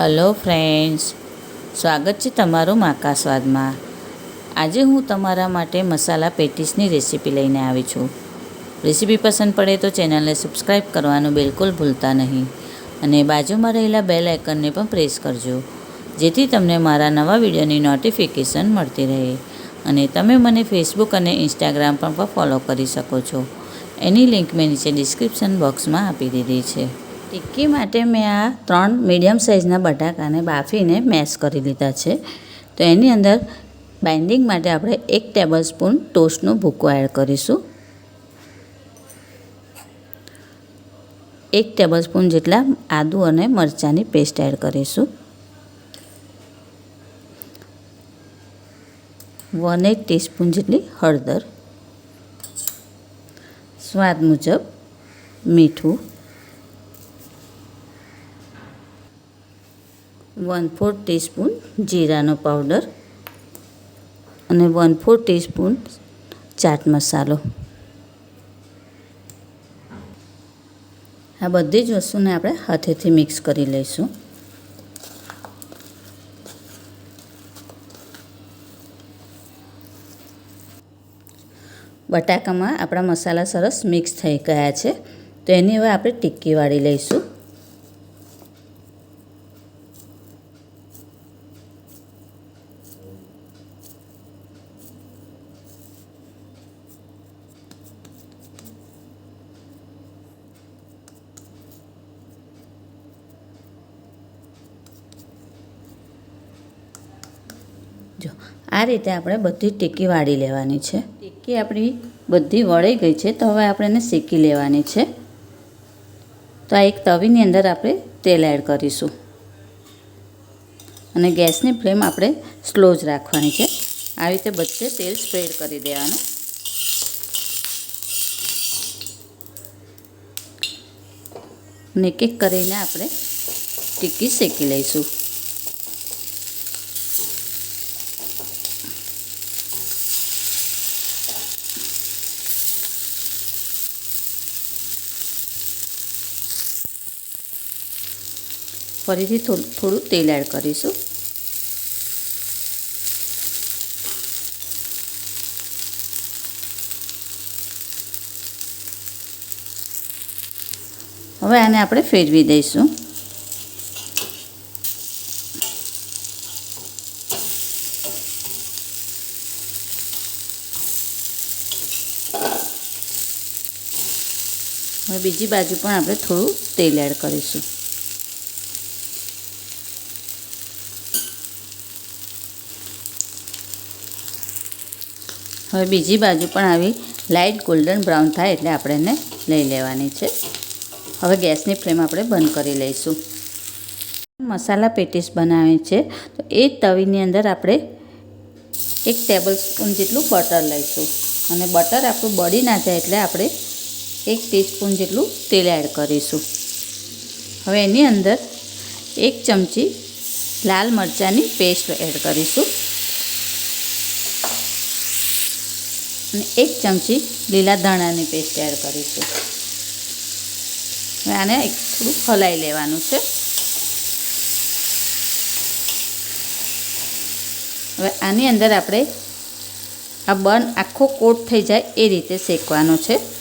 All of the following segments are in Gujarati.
હલો ફ્રેન્ડ્સ, સ્વાગત છે તમારું માકા સ્વાદમાં. આજે હું તમારા માટે મસાલા પેટીસની રેસીપી લઈને આવી છું. રેસીપી પસંદ પડે તો ચેનલને સબસ્ક્રાઈબ કરવાનું બિલકુલ ભૂલતા નહીં અને બાજુમાં રહેલા બેલ આઇકનને પણ પ્રેસ કરજો, જેથી તમને મારા નવા વિડીયોની નોટિફિકેશન મળતી રહે અને તમે મને ફેસબુક અને ઇન્સ્ટાગ્રામ પર પણ ફોલો કરી શકો છો. એની લિંક મેં નીચે ડિસ્ક્રિપ્શન બોક્સમાં આપી દીધી છે. ટિક્કી માટે મેં આ ત્રણ મીડિયમ સાઇઝના બટાકાને બાફીને મેશ કરી લીધા છે. તો એની અંદર બાઇન્ડિંગ માટે આપણે એક ટેબલ સ્પૂન ટોસ્ટનું ભૂકો એડ કરીશું. એક ટેબલ સ્પૂન જેટલા આદુ અને મરચાંની પેસ્ટ એડ કરીશું. વન એટ ટીસ્પૂન જેટલી હળદર. સ્વાદ મુજબ મીઠું. વન ફોર ટીસ્પૂન જીરાનો પાવડર અને વન ફોર ટીસ્પૂન ચાટ મસાલો. આ બધી જ વસ્તુને આપણે હાથેથી મિક્સ કરી લઈશું. બટાકામાં આપણા મસાલા સરસ મિક્સ થઈ ગયા છે. તો એની હવે આપણે ટિક્કી વાળી લઈશું. જો, આ રીતે આપણે બધી ટીકી વાળી લેવાની છે. ટીક્કી આપણી બધી વળી ગઈ છે, તો હવે આપણે એને શેકી લેવાની છે. તો આ એક તવીની અંદર આપણે તેલ એડ કરીશું. અને ગેસની ફ્લેમ આપણે સ્લો જ રાખવાની છે. આવી રીતે બધે તેલ સ્પ્રેડ કરી દેવાનું. અને એક એક કરીને આપણે ટીક્કી શેકી લઈશું. ફરીથી થોડું થોડું તેલ એડ કરીશું. હવે આને આપણે ફેરવી દઈશું. હવે બીજી બાજુ પણ આપણે થોડું તેલ એડ કરીશું. હવે બીજી બાજુ પણ આવી લાઇટ ગોલ્ડન બ્રાઉન થાય એટલે આપણે એને લઈ લેવાની છે. હવે ગેસની ફ્લેમ આપણે બંધ કરી લઈશું. મસાલા પેટીસ બનાવી છે. તો એ તવીની અંદર આપણે એક ટેબલ સ્પૂન જેટલું બટર લઈશું. અને બટર આપણું બળી ના જાય એટલે આપણે એક ટીસ્પૂન જેટલું તેલ એડ કરીશું. હવે એની અંદર એક ચમચી લાલ મરચાંની પેસ્ટ એડ કરીશું. અને એક ચમચી લીલા ધાણાની પેસ્ટ એડ કરીશું. હવે આને એક થોડું હલાવી લેવાનું છે. હવે આની અંદર આપણે આ બન આખો કોટ થઈ જાય એ રીતે શેકવાનો છે.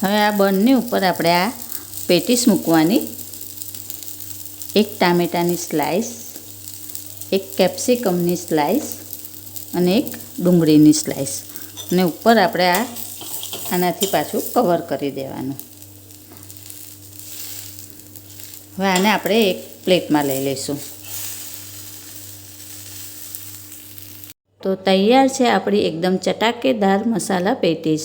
હવે આ બનની ઉપર આપણે આ પેટીસ મૂકવાની. એક ટામેટાની સ્લાઈસ એક કેપ્સિકમની સ્લાઈસ અને એક ડુંગળીની સ્લાઈસ અને ઉપર આપણે આ આનાથી પાછું કવર કરી દેવાનું. હવે આને આપણે એક પ્લેટમાં લઈ લઈશું. તો તૈયાર છે આપણી એકદમ ચટાકેદાર મસાલા પેટીસ.